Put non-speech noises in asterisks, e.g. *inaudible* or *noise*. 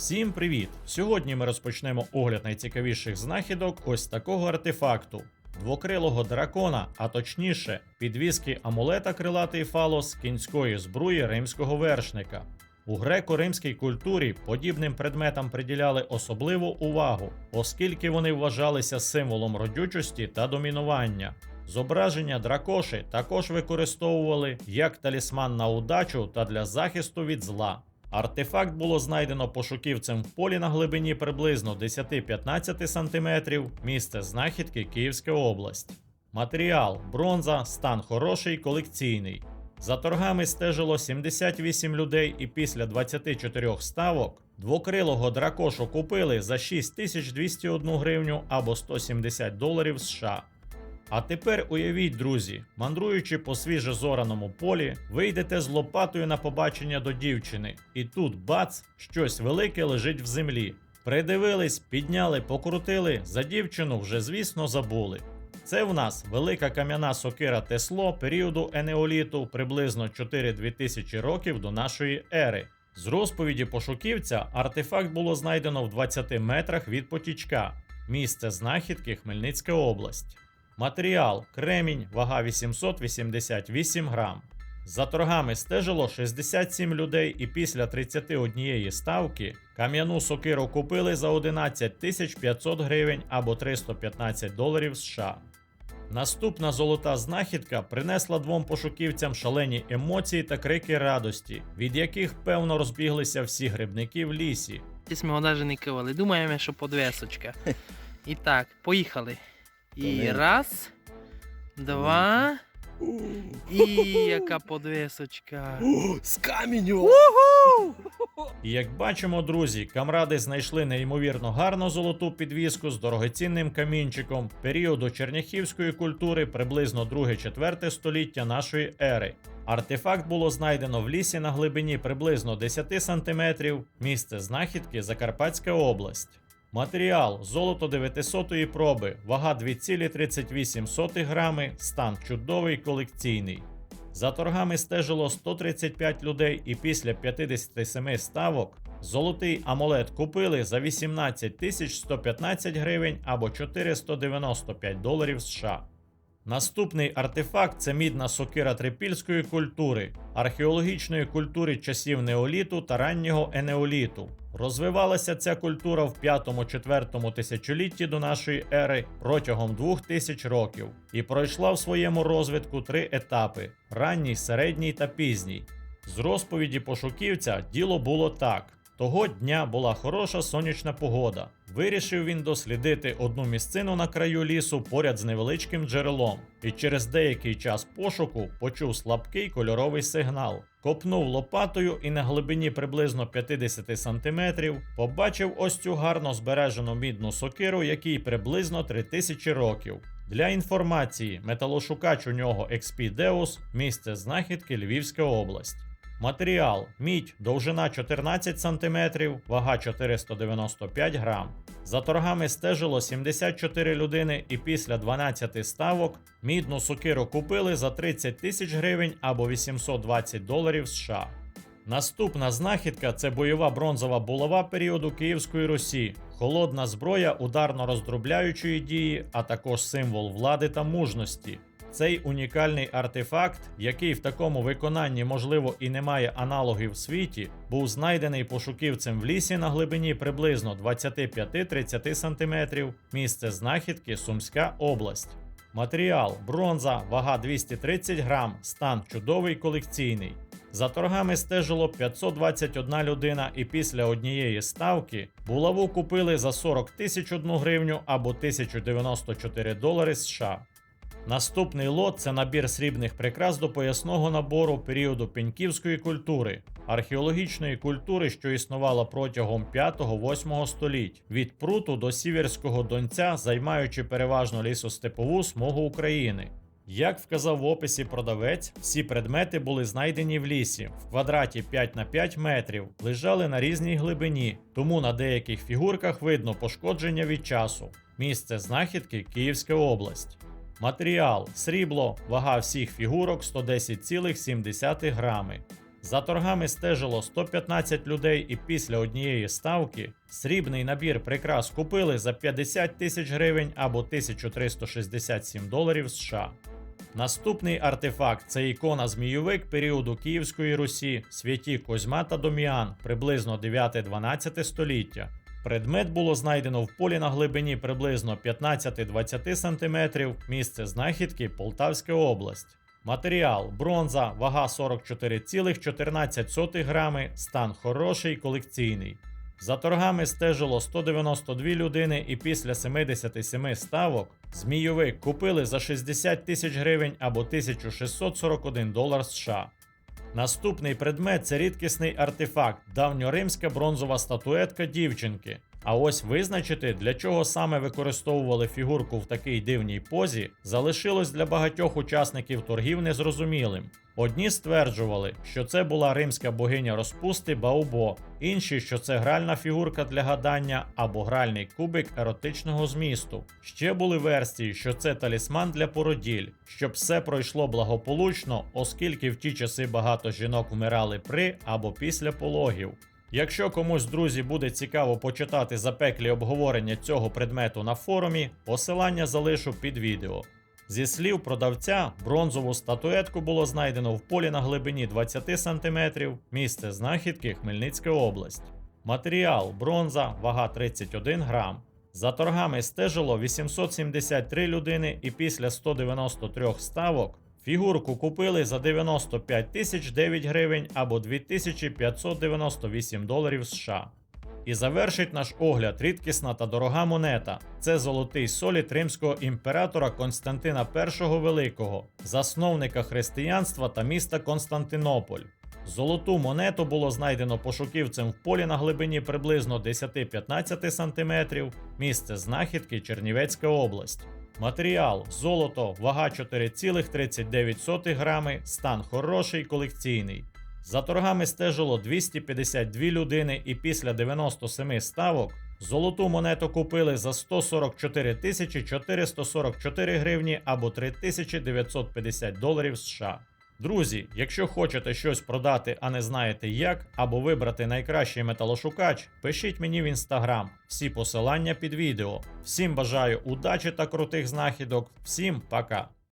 Всім привіт! Сьогодні ми розпочнемо огляд найцікавіших знахідок ось такого артефакту. Двокрилого дракона, а точніше, підвіски амулета крилатий фалос кінської збруї римського вершника. У греко-римській культурі подібним предметам приділяли особливу увагу, оскільки вони вважалися символом родючості та домінування. Зображення дракоші також використовували як талісман на удачу та для захисту від зла. Артефакт було знайдено пошуківцем в полі на глибині приблизно 10-15 см, місце знахідки Київська область. Матеріал бронза, стан хороший, колекційний. За торгами стежило 78 людей, і після 24 ставок двокрилого дракошу купили за 6201 гривню або 170 доларів США. А тепер уявіть, друзі, мандруючи по свіжозораному полі, вийдете з лопатою на побачення до дівчини, і тут бац, щось велике лежить в землі. Придивились, підняли, покрутили, за дівчину вже, звісно, забули. Це в нас велика кам'яна сокира Тесло періоду енеоліту приблизно 4-2 тисячі років до нашої ери. З розповіді пошуківця артефакт було знайдено в 20 метрах від потічка. Місце знахідки Хмельницька область. Матеріал кремінь, вага 888 грам. За торгами стежило 67 людей, і після 31 ставки кам'яну сокиру купили за 11 500 гривень або 315 доларів США. Наступна золота знахідка принесла двом пошуківцям шалені емоції та крики радості, від яких певно розбіглися всі грибники в лісі. Ми його навіть не кивали. Думаємо, що подвесочка. *laughs* І так, поїхали. І Тоненько. раз, два. І яка подвесочка. О, з каменю! І як бачимо, друзі, камради знайшли неймовірно гарну золоту підвіску з дорогоцінним камінчиком періоду черняхівської культури приблизно 2-4 століття нашої ери. Артефакт було знайдено в лісі на глибині приблизно 10 см, місце знахідки Закарпатська область. Матеріал золото 900 проби, вага 2,38 грами, стан чудовий колекційний. За торгами стежило 135 людей, і після 57 ставок золотий амулет купили за 18 115 гривень або 495 доларів США. Наступний артефакт це мідна сокира трипільської культури, археологічної культури часів неоліту та раннього енеоліту. Розвивалася ця культура в 5-4 тисячолітті до нашої ери протягом 2000 років і пройшла в своєму розвитку три етапи: ранній, середній та пізній. З розповіді пошуківця діло було так. Того дня була хороша сонячна погода. Вирішив він дослідити одну місцину на краю лісу поряд з невеличким джерелом, і через деякий час пошуку почув слабкий кольоровий сигнал. Копнув лопатою і на глибині приблизно 50 сантиметрів побачив ось цю гарно збережену мідну сокиру, якій приблизно 3000 років. Для інформації, металошукач у нього XP Deus, місце знахідки Львівська область. Матеріал мідь, довжина 14 см, вага 495 грам. За торгами стежило 74 людини, і після 12 ставок мідну сокиру купили за 30 тисяч гривень або 820 доларів США. Наступна знахідка це бойова бронзова булава періоду Київської Русі, холодна зброя ударно-роздробляючої дії, а також символ влади та мужності. Цей унікальний артефакт, який в такому виконанні, можливо, і не має аналогів в світі, був знайдений пошуківцем в лісі на глибині приблизно 25-30 см, місце знахідки Сумська область. Матеріал бронза, вага 230 грам, стан чудовий колекційний. За торгами стежило 521 людина, і після однієї ставки булаву купили за 40 тисяч 1 гривню або 1094 долари США. Наступний лот це набір срібних прикрас до поясного набору періоду пеньківської культури, археологічної культури, що існувала протягом 5-8 століть, від пруту до сіверського донця, займаючи переважно лісостепову смугу України. Як вказав в описі продавець, всі предмети були знайдені в лісі в квадраті 5 на 5 метрів, лежали на різній глибині, тому на деяких фігурках видно пошкодження від часу. Місце знахідки Київська область. Матеріал срібло, вага всіх фігурок 110,7 грами. За торгами стежило 115 людей, і після однієї ставки срібний набір прикрас купили за 50 тисяч гривень або 1367 доларів США. Наступний артефакт це ікона Змійовик періоду Київської Русі, святі Козьма та Доміан, приблизно 9-12 століття. Предмет було знайдено в полі на глибині приблизно 15-20 см, місце знахідки Полтавська область. Матеріал бронза, вага 44,14 грами, стан хороший, колекційний. За торгами стежило 192 людини, і після 77 ставок змійовик купили за 60 тисяч гривень або 1641 долар США. Наступний предмет це рідкісний артефакт, давньоримська бронзова статуетка дівчинки. А ось визначити, для чого саме використовували фігурку в такій дивній позі, залишилось для багатьох учасників торгів незрозумілим. Одні стверджували, що це була римська богиня розпусти Баубо, інші, що це гральна фігурка для гадання або гральний кубик еротичного змісту. Ще були версії, що це талісман для породіль, щоб все пройшло благополучно, оскільки в ті часи багато жінок вмирали при або після пологів. Якщо комусь, друзі, буде цікаво почитати запеклі обговорення цього предмету на форумі, посилання залишу під відео. Зі слів продавця, бронзову статуетку було знайдено в полі на глибині 20 см, місце знахідки Хмельницька область. Матеріал бронза, вага 31 грам. За торгами стежило 873 людини, і після 193 ставок фігурку купили за 95 тисяч 9 гривень або 2598 доларів США. І завершить наш огляд рідкісна та дорога монета. Це золотий солід римського імператора Константина І Великого, засновника християнства та міста Константинополь. Золоту монету було знайдено пошуківцем в полі на глибині приблизно 10-15 см, місце знахідки Чернівецька область. Матеріал золото, вага 4,39 грами, стан хороший, колекційний. За торгами стежило 252 людини, і після 97 ставок золоту монету купили за 144 тисячі 444 гривні або 3950 доларів США. Друзі, якщо хочете щось продати, а не знаєте як, або вибрати найкращий металошукач, пишіть мені в інстаграм. Всі посилання під відео. Всім бажаю удачі та крутих знахідок. Всім пока!